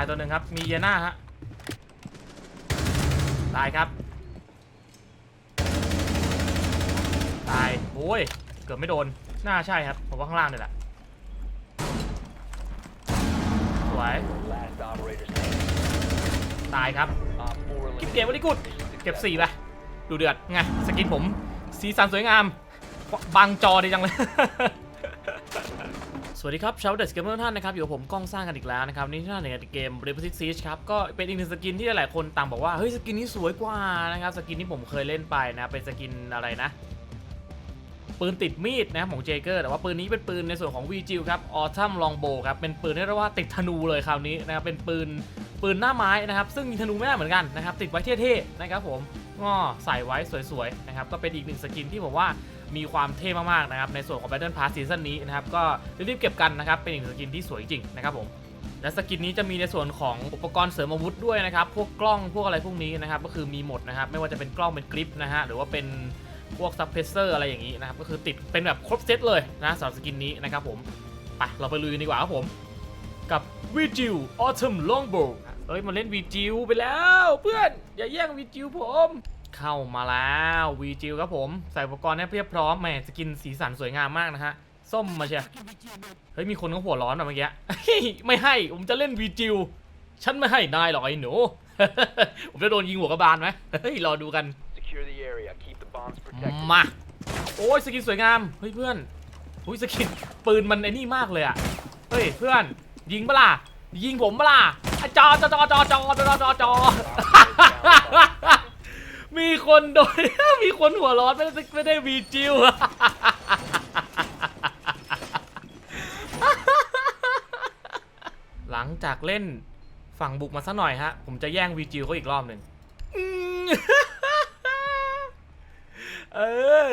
ตายตัวหนึ่งครับ มีเยน่าฮะตายครับ ตายโอ้ย เกือบไม่โดน น่าใช่ครับ ผมว่าข้างล่างนี่แหละ สวย ตายครับ Op 4เก็บเกมว้ eliminated. ที่กุดเก็บ successful. สี่ไปดูเดือด ไง สกินผม สีสันสวยงามบางจอดีจังเลย สวัสดีครับชาวเดสเกมเมอร์ท่านนะครับอยู่กับผมก้องสร้างกันอีกแล้วนะครับนี่ที่หน้าหนึ่งในเกม r e p o s i t Siege ครับก็เป็นอีกหนึ่งสกินที่หลายๆคนต่างบอกว่าเฮ้ยสกินนี้สวยกว่านะครับสกินที่ผมเคยเล่นไปนะเป็นสกินอะไรนะปืนติดมีดนะของเจเกอร์แต่ว่าปืนนี้เป็นปืนในส่วนของ v g ครับ Autumn Longbow ครับเป็นปืนที่เรียกว่าติดธนูเลยคราวนี้นะครับเป็นปืนปืนหน้าไม้นะครับซึ่งยิงธนูไม่ได้เหมือนกันนะครับติดไว้เท่ๆนะครับผมก็ใส่ไว้สวยๆนะครับก็เป็นอีกหนึ่งสกินที่ผมว่า มีความเท่มากๆนะครับในส่วนของ Battle Pass ซีซั่นนี้นะครับก็รีบๆเก็บกันนะครับเป็นอีกหนึ่งสกินที่สวยจริงนะครับผมและสกินนี้จะมีในส่วนของอุปกรณ์เสริมอาวุธด้วยนะครับ พวกกล้องพวกอะไรพวกนี้นะครับ ก็คือมีหมดนะครับ ไม่ว่าจะเป็นกล้องเป็นกริปนะฮะหรือว่าเป็นพวกซับเพรสเซอร์อะไรอย่างนี้นะครับ ก็คือติดเป็นแบบครบเซตเลยนะสำหรับสกินนี้นะครับผมไปเราไปลุยกันดีกว่าครับผม กับวีจิวออ t ัมลองโบเอ้ยมาเล่นวีจิวไปแล้ว เพื่อนอย่าแย่งวีจิวผม เข้ามาแล้ววีจิลครับผม ใส่อุปกรณ์ให้เรียบพร้อมแหมสกินสีสันสวยงามมากนะฮะ ส้มมาเชียเฮ้ย มีคนเขาหัวร้อนแบบเมื่อกี้ไม่ให้ ผมจะเล่นวีจิลฉันไม่ให้นายหรอกไอ้หนู ผมจะโดนยิงหัวกระบาลไหมเฮ้ย รอดูกัน มา โอ้ยสกินสวยงาม เฮ้ยเพื่อนอุ้ยสกินปืนมันไอ้นี่มากเลยอะเฮ้ยเพื่อน ยิงเปล่ายิงผมเปล่าจอจอจอจอจอจอจอ มีคนโดนมีคนหัวร้อนไม่ได้ไม่ได้วีจิวหลังจากเล่นฝั่งบุกมาสักหน่อยฮะ ผมจะแย่งวีจิวเขาอีกรอบหนึ่งเออ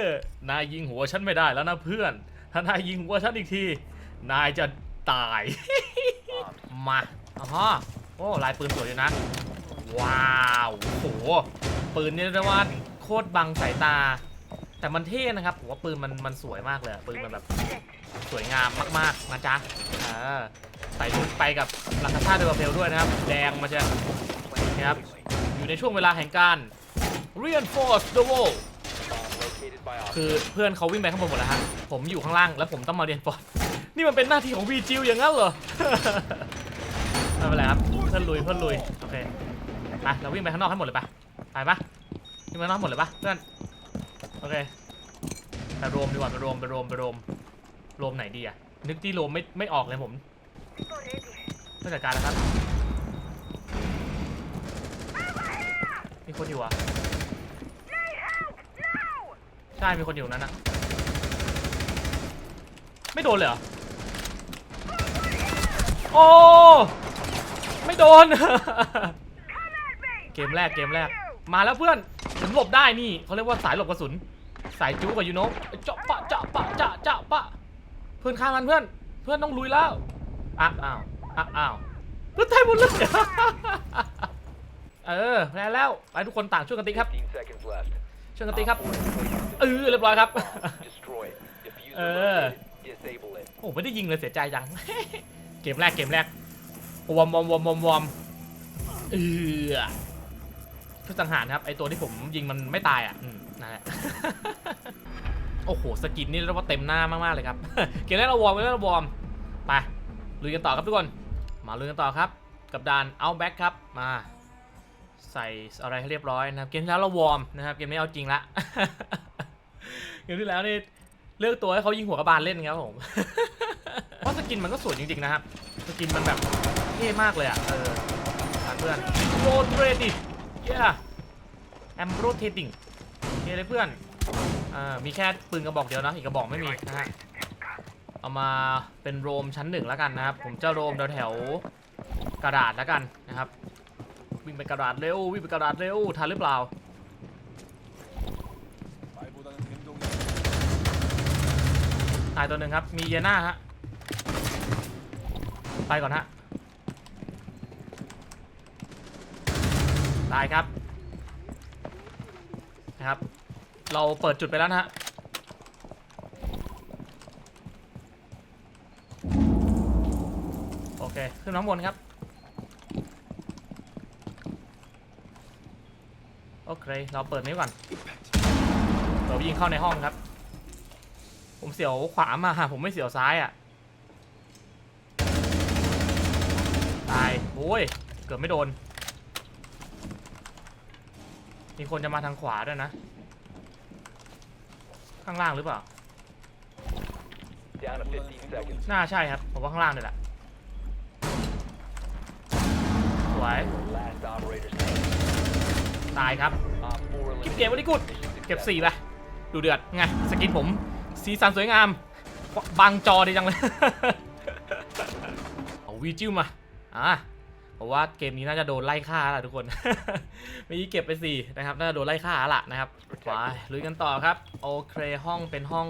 นายยิงหัวฉันไม่ได้แล้วนะเพื่อน ถ้านายยิงหัวฉันอีกที นายจะตาย มาอ๋อโอ้ลายปืนสวยอยู่นะ ว้าวโห ปืนนี่เรียกว่าโคตรบังสายตา แต่มันเท่นะครับผมว่าปืนมันมันสวยมากเลยอะปืนมันแบบสวยงามมากๆนะจ๊ะเออใส่ชุดไปกับลักษณะเดวเพลด้วยนะครับ แดงมาจะนะครับ อยู่ในช่วงเวลาแห่งการ reinforce the wall คือเพื่อนเขาวิ่งไปข้างบนหมดแล้วฮะ ผมอยู่ข้างล่างแล้วผมต้องมาเรียนฟอร์ดนี่มันเป็นหน้าที่ของวีจิวอย่างนั้นเหรอ ไม่เป็นไรครับ เพื่อนลุยเพื่อนลุย โอเค ไป เราวิ่งไปข้างนอกให้หมดเลยปะ ไปปะวิ่งไปข้งนอกหมดเลยปะเพื่อนโอเคไปรวมดีกว่าไปรวมไปรวมไปรวมรวมไหนดีอะนึกที่รวมไม่ไม่ออกเลยผมไม่จัดการแล้วครับมีคนอยู่อะใช่มีคนอยู่นั้นอะไม่โดนเลยเหรอโอ้ไม่โดน เกมแรกเกมแรก มาแล้วเพื่อนผมหลบได้นี่เขาเรียกว่าสายหลบกระสุน สายจู๊กับยูโนเจาะปะเจาะปะเจาะเจาะปะ เพื่อนฆ่ามันเพื่อน เพื่อนต้องลุยแล้วอ้าวอ้าวอ้าวอ้าวเพื่อนตายหมดเลยเออแพ้แล้วไปทุกคนต่างช่วยกันตีครับช่วยกันตีครับเออเรียบร้อยครับ Bomb. Destroy it. Diffuser Uh. located. Disable it. โอ้ไม่ได้ยิงเลยเสียใจจังเกมแรกเกมแรกวอมวอมวอมวอมวอมเออ เพื่อสังหารครับไอตัวที่ผมยิงมันไม่ตายอะอืมนั่นแหละโอ้โหสกินนี่เรียกว่าเต็มหน้ามากๆเลยครับเกมแรกเราวอร์มเกมแรกเราวอร์มไปลุยกันต่อครับทุกคน มาลุยกันต่อครับ กับดานเอาแบ็กครับมาใส่อะไรให้เรียบร้อยนะครับเกมที่แล้วเราวอร์มนะครับเกมนี้เอาจริงละเกมที่แล้วนี่เลือกตัวให้เขายิงหัวกระบาลเล่นครับผมเพราะสกินมันก็สวยจริงๆนะครับสกินมันแบบเท่มากเลยอะเออตามเพื่อนโรเทรดิ เย้แอมโรเทติงโอเคเลยเพื่อนอ่ามีแค่ปืนกระบอกเดียวนะ อีกกระบอกไม่มีนะฮะ เอามาเป็นโรมชั้นหนึ่งแล้วกันนะครับ ผมจะโรมแถวๆกระดาษแล้วกันนะครับ วิ่งไปกระดาษเร็ว วิ่งไปกระดาษเร็ว ทันหรือเปล่า ตายตัวหนึ่งครับ มีเยน่าฮะ ไปก่อนฮะ ตายครับนะครับ เราเปิดจุดไปแล้วนะฮะโอเค ขึ้นน้ำบนครับ โอเค เราเปิดนี้ก่อนเรายิงเข้าในห้องครับ ผมเสียวขวามา ผมไม่เสียวซ้ายอะ่ะ ตาย โอ้ย เกือบไม่โดน มีคนจะมาทางขวาด้วยนะ ข้างล่างหรือเปล่า Down to 15 seconds. น่าใช่ครับ ผมว่าข้างล่างนี่แหละ สวย Last operator standing. ตายครับ Op 4กิบ eliminated. เกมวันนี้กุด Mission เก็บ success. สี่ไปดูเดือด ไง สกินผม สีสันสวยงามบังจอดีจังเลย เอาวีจิ้วมา อะ ผมว่าเกมนี้น่าจะโดนไล่ฆ่าแล้วทุกคนเมื่อกี้เก็บไปสี่นะครับน่าจะโดนไล่ฆ่าแล้วล่ะนะครับไปลุยกันต่อครับ โอเคห้องเป็นห้อง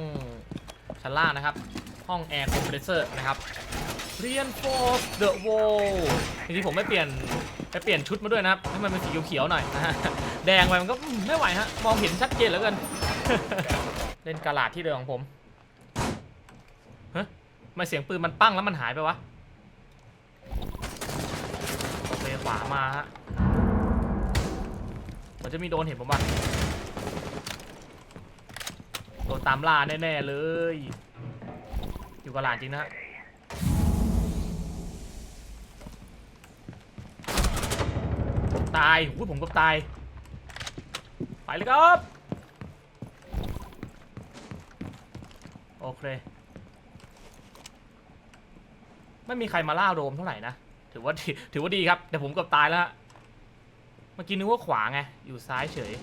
ชั้นล่างนะครับ ห้องแอร์คอมเพรสเซอร์นะครับ reinforce the wall จริงๆผมไม่เปลี่ยนไปเปลี่ยนชุดมาด้วยนะครับให้มันเป็นสีเขียวๆหน่อยนะฮะแดงไปมันก็อืมไม่ไหวฮะมองเห็นชัดเจนเหลือเกิน เล่นกาลาดที่เดิมของผมฮะทำไมเสียงปืนมันปั้งแล้วมันหายไปวะ โอเค ขวามาฮะมันจะมีโดนเห็นผมป่ะโดนตามล่าแน่ๆเลย อยู่กาลาดจริงนะฮะตายหูยผมก็ตาย ไปเลยครับ โอเค ไม่มีใครมาล่าโรมเท่าไหร่นะ ถือว่าดีถือว่าดีครับ แต่ผมกือบตายแล้ว เมื่อกี้นึกว่าขวาไง อยู่ซ้ายเฉย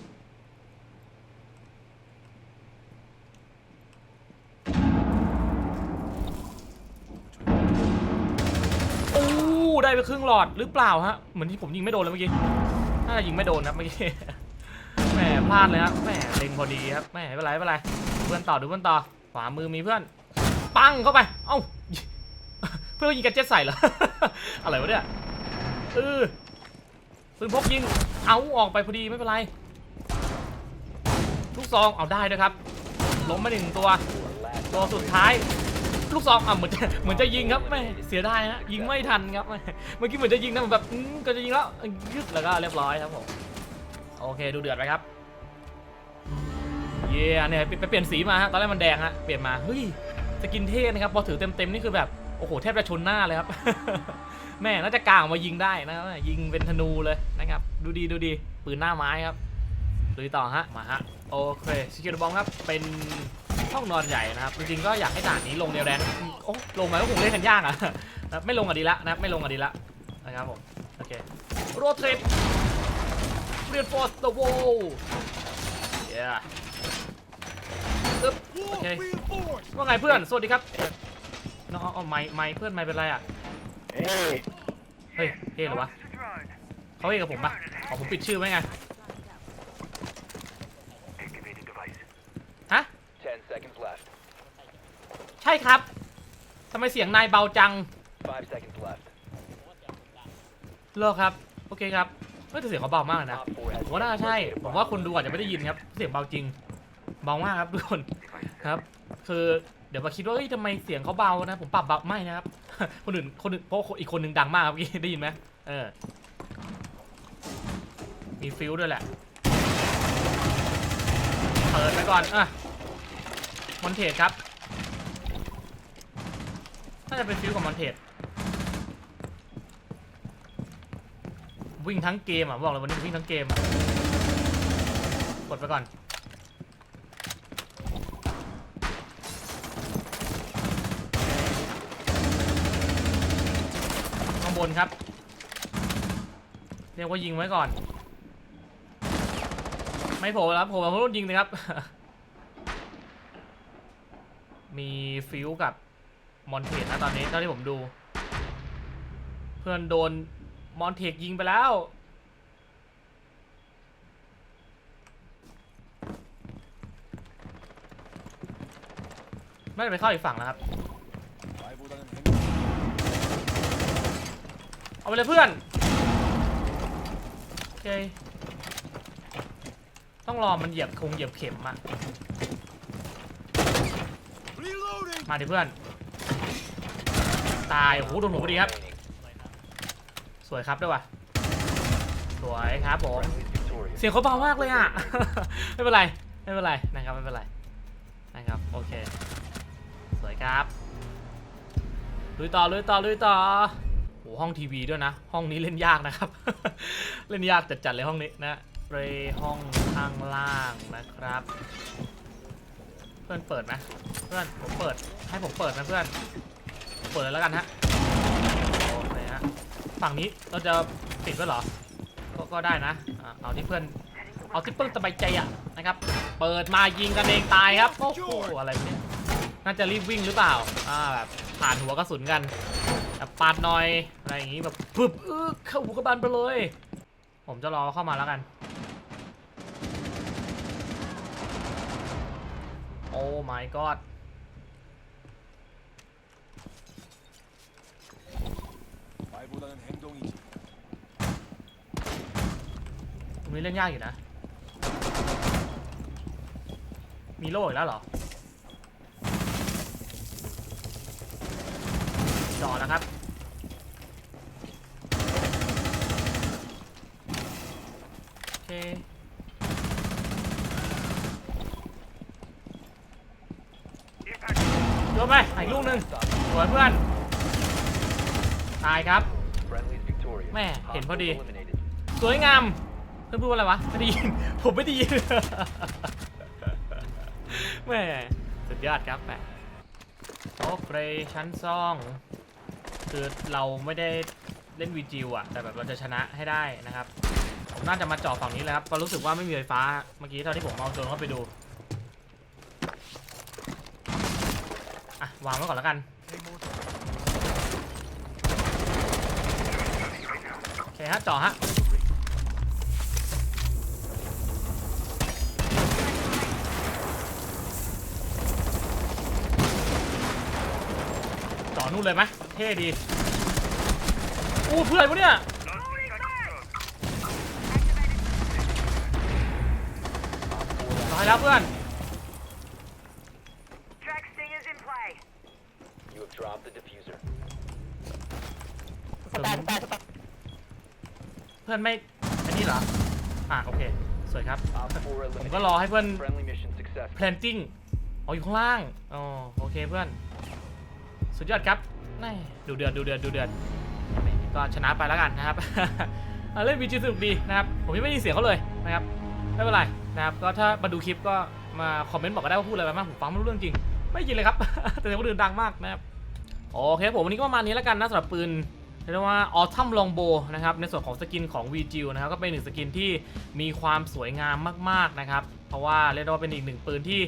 โอ้ ได้ไปครึ่งหลอดหรือเปล่าฮะ เหมือนที่ผมยิงไม่โดนเลยเมื่อกี้ น่าจะยิงไม่โดนครับเมื่อกี้ แหมพลาดเลยครับแหมเล็งพอดีครับแหมไม่เป็นไรไม่เป็นไร เพื่อนต่อดูเพื่อนต่อ ขวามือมีเพื่อน ปังเข้าไป เอ้า พื่อนยิงกันเจ็ตใส่เหรอ อะไรวะเนี่ยเออปืนพกยิง เอาออกไปพอดีไม่เป็นไร ลูกซองเอาได้ด้วยครับ ล้มไปหนึ่งตัว ตัวสุดท้าย ลูกซองอะเหมือนจะเหมือนจะยิงครับไม่เสียไดายฮะยิงไม่ทันครับ เมื่อกี้เหมือนจะยิงนะมือนแบบก็จะยิงแล้วยึดแล้วก็เรียบร้อยครับผมโอเคดูเดือดไปครับเย่เนี่ยไปไปเปลี่ยนสีมาฮะตอนแรกมันแดงฮะเปลี่ยนมาเฮ้ยสกินเท่นะครับพอถือเต็มๆนี่คือแบบ โอ้โหแทบจะชนหน้าเลยครับ แม่น่าจะกลางมายิงได้นะครับยิงเป็นธนูเลยนะครับ ดูดีดูดีปืนหน้าไม้ครับลุยต่อฮะมาฮะโอเคสกิลบอมครับเป็นห้องนอนใหญ่นะครับจริงๆก็อยากให้ด่านนี้ลงเดียวแรงโอ้ลงมาก็คงเล่นกันยากอะนะไม่ลงอะดีละนะไม่ลงอะดีละนะครับผมโอเคโรเทรด reinforce the wall yeah อึ๊บโอเคว่าไงเพื่อนสวัสดีครับ น้องเอาเอาไม้ไม้เพื่อนไม้เป็นไรอะเฮ้ยเฮ้เหรอวะเขาเฮ้กับผมปะขอผมปิดชื่อไว้ไงฮะ10 seconds left. ใช่ครับทำไมเสียงนายเบาจัง5 seconds left. เลิกครับ โอเคครับเฮ้ยแต่เสียงเขาเบามากเลยนะ Op 4 has ผมว่าน่าใช่ ผมว่าคนดูอาจจะไม่ได้ยินครับ เสียงเบาจริง เบามากครับทุกคน ครับ คือ เดี๋ยวมาคิดว่าเอ้ยทำไมเสียงเขาเบานะ ผมปรับเบาไม่นะครับ คนอื่นคนอื่นเพราะอีกคนหนึ่งดังมากเมื่อกี้ได้ยินไหมเออ มีฟิลด้วยแหละ เปิดไปก่อนอะมอนเทสครับ น่าจะเป็นฟิลกับมอนเทสวิ่งทั้งเกมอะบอกเลยวันนี้วิ่งทั้งเกมกดไปก่อน นครับ เรียกว่ายิงไว้ก่อน ไม่โผล่แล้วโผล่มาเพราะโดนยิงเลยครับ มีฟิวกับมอนเทสนะตอนนี้เท่าที่ผมดู เพื่อนโดนมอนเทกยิงไปแล้วไม่ได้ไปเข้าอีกฝั่งแล้วครับ เอาไปเลยเพื่อน โอเค ต้องรอมันเหยียบคงเหยียบเข็มอะมาดิเพื่อน ตาย โอ้โห โดนหัวพอดีครับ สวยครับด้วยว่ะ สวยครับผม เสียงเขาเบามากเลยอะ ไม่เป็นไร ไม่เป็นไรนะครับ ไม่เป็นไร นะครับ โอเค สวยครับ ลุยต่อ ลุยต่อ ลุยต่อ โหห้องทีวีด้วยนะ ห้องนี้เล่นยากนะครับ เล่นยากจัดๆเลยห้องนี้นะเรห้องข้างล่างนะครับ เพื่อนเปิดไหมเพื่อนผมเปิดให้ผมเปิดนะเพื่อนเปิดเลยแล้วกันฮะโอเคฮะฝั่งนี้เราจะปิดไว้เหรอก็ก็ได้นะอะเอาที่เพื่อนเอาที่เพื่อนสบายใจอะนะครับ เปิดมายิงกันเองตายครับโอ้โหอะไรเนี่ยน่าจะรีบวิ่งหรือเปล่าอ่าแบบผ่านหัวกระสุนกัน ปาดหน่อยอะไรอย่างงี้แบบปึ๊บเออเข้าหุกบาลไปเลย ผมจะรอเข้ามาแล้วกัน โอ้ my god ตรงนี้เล่นยากอยู่นะ มีโล่อีกแล้วเหรอจอแล้วครับ โยนไปอีกลูกหนึ่งสวยเพื่อน ตายครับ แม่เห็นพอดี สวยงาม เพื่อนพูดว่าอะไรวะ ไม่ได้ยิน ผมไม่ได้ยิน แม่สุดยอดครับแม่โอเคชั้นซอง คือเราไม่ได้เล่นวีจิวอะแต่แบบเราจะชนะให้ได้นะครับ น่าจะมาเจาะฝั่งนี้เลยครับก็รู้สึกว่าไม่มีไฟฟ้าเมื่อกี้เท่าที่ผมเอาโดรนเข้าไปดูอะวางไว้ก่อนแล้วกันโอเคฮะเจาะฮะเจาะนู่นเลยไหมเท่ดีอู้เพื่อนวะเนี่ย ตาย แล้วเพื่อน Track sting is in play. You have dropped the diffuser. เพื่อนไม่อันนี้เหรอ อะโอเค สวยครับ Op 4ผมก็ eliminated. รอให้เพื่อน Friendly mission successful. planting อ๋ออยู่ข้างล่าง อ๋อโอเคเพื่อน สุดยอดครับนี่ดูเดือดดูเดือดดูเดือดนี่ก็ชนะไปแล้วกันนะครับอะเล่นวีจีสนุกดีนะครับ ผมยังไม่ได้ยินเสียงเขาเลยนะครับ ไม่เป็นไรนะครับก็ถ้ามาดูคลิปก็มาคอมเมนต์บอกก็ได้ว่าพูดอะไรไปบ้างผมฟังไม่รู้เรื่องจริง ไม่ยินเลยครับ แต่เสียงคนอื่นดังมากนะครับโอเคผมวันนี้ก็ประมาณนี้แล้วกันนะสำหรับปืนเรียกได้ว่าออทัมลองโบนะครับในส่วนของสกินของ v g นะครับก็เป็นหนึ่งสกินที่มีความสวยงามมากๆนะครับเพราะว่าเรียกได้ว่าเป็นอีกหนึ่งปืนที่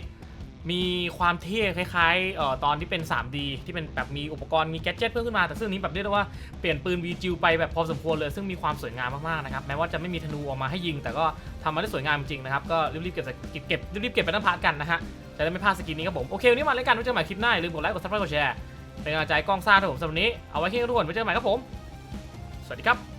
มีความเท่คล้ายๆเอ่อตอนที่เป็น 3D ที่เป็นแบบมีอุปกรณ์มีแกดเจิตเพิ่มขึ้นมา แต่ซึ่งนี้แบบเรียกได้ว่าเปลี่ยนปืน v g ไปแบบพอสมควรเลย ซึ่งมีความสวยงามมากๆนะครับแม้ว่าจะไม่มีธนูออกมาให้ยิง แต่ก็ทำมาได้สวยงามจริงๆนะครับก็รีบๆเก็บเก็บเก็บรีบๆเก็บไปน้ำพาร์ทกันนะฮะจะได้ไม่พลาดสกินนี้ครับผมโอเควันนี้มาเล่นกันไว้เจอกันใหม่คลิปหน้าอย่าลืมกดไลค์กดซับสไครต์กดแชร์เป็นกำลังใจกล้องซ่าครับผมสำหรับวันนี้เอาไว้แค่นี้ทุกคนไว้เจอกันใหม่ครับผมสวัสดีครับ